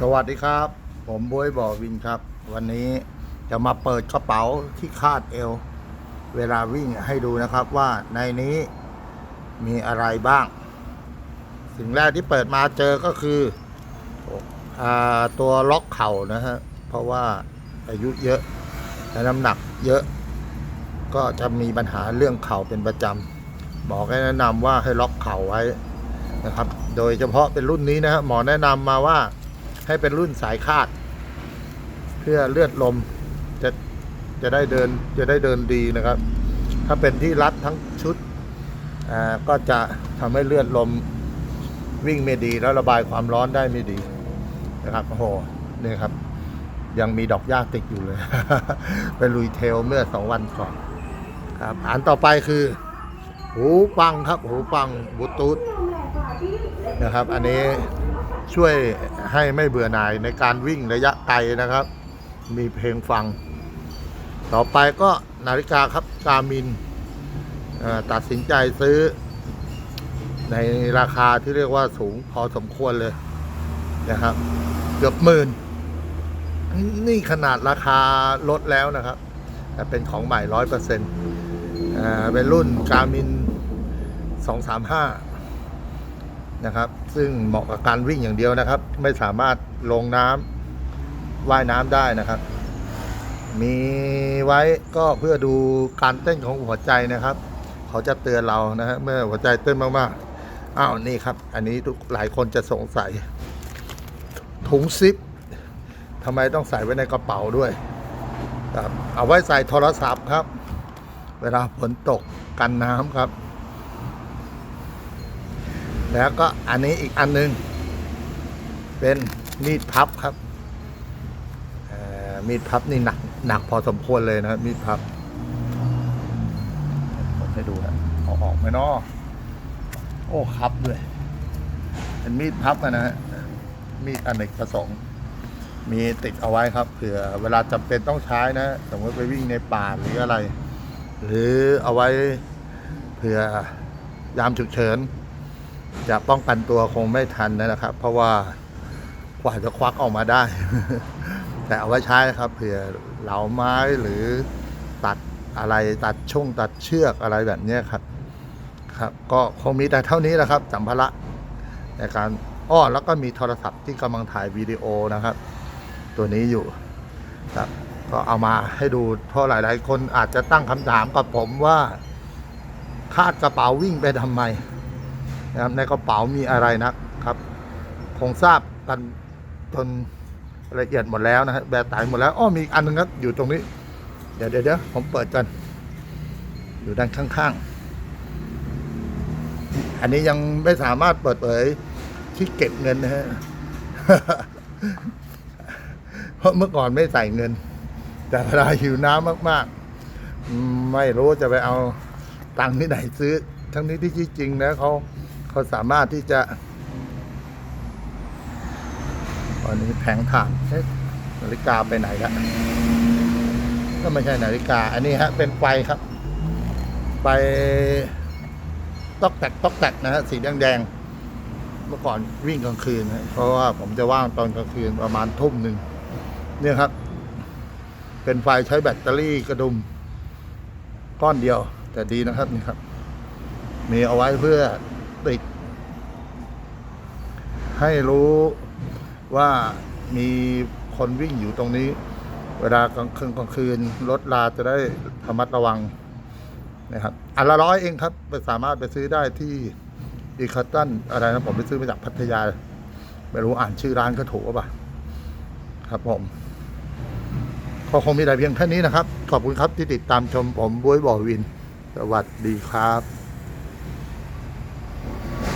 สวัสดีครับ ผมบวยบ่อวินครับ วันนี้จะมาเปิดกระเป๋าที่คาดเอว เวลาวิ่งให้ดูนะครับว่าในนี้มีอะไรบ้าง สิ่งแรกที่เปิดมาเจอก็คืออตัวล็อกเข่านะฮะ เพราะว่าอายุเยอะและน้ำหนักเยอะ ก็จะมีปัญหาเรื่องเข่าเป็นประจำหมอก็แนะนำว่าให้ล็อกเข่าไว้นะครับ โดยเฉพาะเป็นรุ่นนี้นะฮะหมอแนะนำมาว่า ให้เป็นรุ่นสายคาด เพื่อเลือดลมจะจะได้เดินจะได้เดินดีนะครับ ถ้าเป็นที่รัดทั้งชุดอ่าก็จะทำให้เลือดลมวิ่งไม่ดีแล้วระบายความร้อนได้ไม่ดีนะครับโอ้โหนี่ครับ ยังมีดอกหญ้าติดอยู่เลยเป็นลุยเทลเมื่อสองวันก่อนครับอันต่อไปคือ หูฟังครับ หูฟังบลูทูธนะครับ อันนี้ ช่วยให้ไม่เบื่อหน่ายในการวิ่งระยะไกลนะครับ มีเพลงฟัง ต่อไปก็นาฬิกาครับกามินตัดสินใจซื้อ ในราคาที่เรียกว่าสูงพอสมควรเลยนะครับ เกือบหมื่น นี่ขนาดราคาลดแล้วนะครับ แต่เป็นของใหม่ร้อยเปอร์เซ็นต์เป็นรุ่นกามินสองสามห้า นะครับ ซึ่งเหมาะกับการวิ่งอย่างเดียวนะครับ ไม่สามารถลงน้ำว่ายน้ำได้นะครับ มีไว้ก็เพื่อดูการเต้นของหัวใจนะครับ เขาจะเตือนเรานะฮะเมื่อหัวใจเต้นมากๆอ้าวนี่ครับ อันนี้ทุกหลายคนจะสงสัย ถุงซิปทำไมต้องใส่ไว้ในกระเป๋าด้วยครับเอาไว้ใส่โทรศัพท์ครับ เวลาฝนตกกันน้ำครับ แล้วก็อันนี้อีกอันหนึง เป็นมีดพับครับมีดพับนี่หนักหนักพอสมควรเลยนะครับมีดพับผมให้ดูนะเอาออกไหมเนาะโอ้ครับด้วยเป็นมีดพับนะฮะมีดอเนกประสงค์มีติดเอาไว้ครับเผื่อเวลาจำเป็นต้องใช้นะ สมมติไปวิ่งในป่าหรืออะไร หรือเอาไว้เผื่อยามฉุกเฉิน จะป้องกันตัวคงไม่ทันนะครับ เพราะว่ากว่าจะควักออกมาได้ แต่เอาไว้ใช้ครับเผื่อเหลาไม้หรือตัดอะไรตัดช่วงตัดเชือกอะไรแบบนี้ครับ ครับ ก็คงมีแต่เท่านี้แหละครับ สัมภาระในการอ้อแล้วก็มีโทรศัพท์ที่กำลังถ่ายวิดีโอนะครับ ตัวนี้อยู่ครับก็เอามาให้ดูเพราะหลาย ๆ คนอาจจะตั้งคำถามกับผมว่า คาดกระเป๋าวิ่งไปทำไม นะครับในกระเป๋ามีอะไรนะครับ คงทราบกันจนละเอียดหมดแล้วนะฮะแบตตายหมดแล้วอ้อมีอันหนึงครับอยู่ตรงนี้เดี๋ยวเดี๋ยวเดี๋ยวผมเปิดกันอยู่ด้านข้างๆ อันนี้ยังไม่สามารถเปิดเผยที่เก็บเงินนะฮะเพราะเมื่อก่อนไม่ใส่เงิน แต่เวลาหิวน้ำมากๆ ไม่รู้จะไปเอาตังค์ที่ไหนซื้อ ทั้งนี้ที่จริงนะเขา เขาสามารถที่จะวันนี้แผงถ่านเนาฬิกาไปไหนละก็ไม่ใช่นาฬิกา อันนี้ฮะเป็นไฟครับ ไฟตอกแตกตอกแตกนะฮะสีแดงๆเมื่อก่อนวิ่งกลางคืน เพราะว่าผมจะว่างตอนกลางคืนประมาณทุ่มหนึ่งเนี่ยครับ เป็นไฟใช้แบตเตอรี่กระดุม ก้อนเดียว แต่ดีนะครับนี่ครับ มีเอาไว้เพื่อ ติให้รู้ว่ามีคนวิ่งอยู่ตรงนี้ เวลากลางคืนกลางคืนรถลาจะได้ระมัดระวังนะครับอันละร้อยเองครับไปสามารถไปซื้อได้ที่ดีคัตตันอะไรนะผมไปซื้อมาจากพัทยา ไม่รู้อ่านชื่อร้านก็ถูกหรือเปล่าครับผมก็คงมีแต่เพียงแค่นี้นะครับ ขอบคุณครับที่ติดตามชมผมบุ้ยบ่อวิน สวัสดีครับ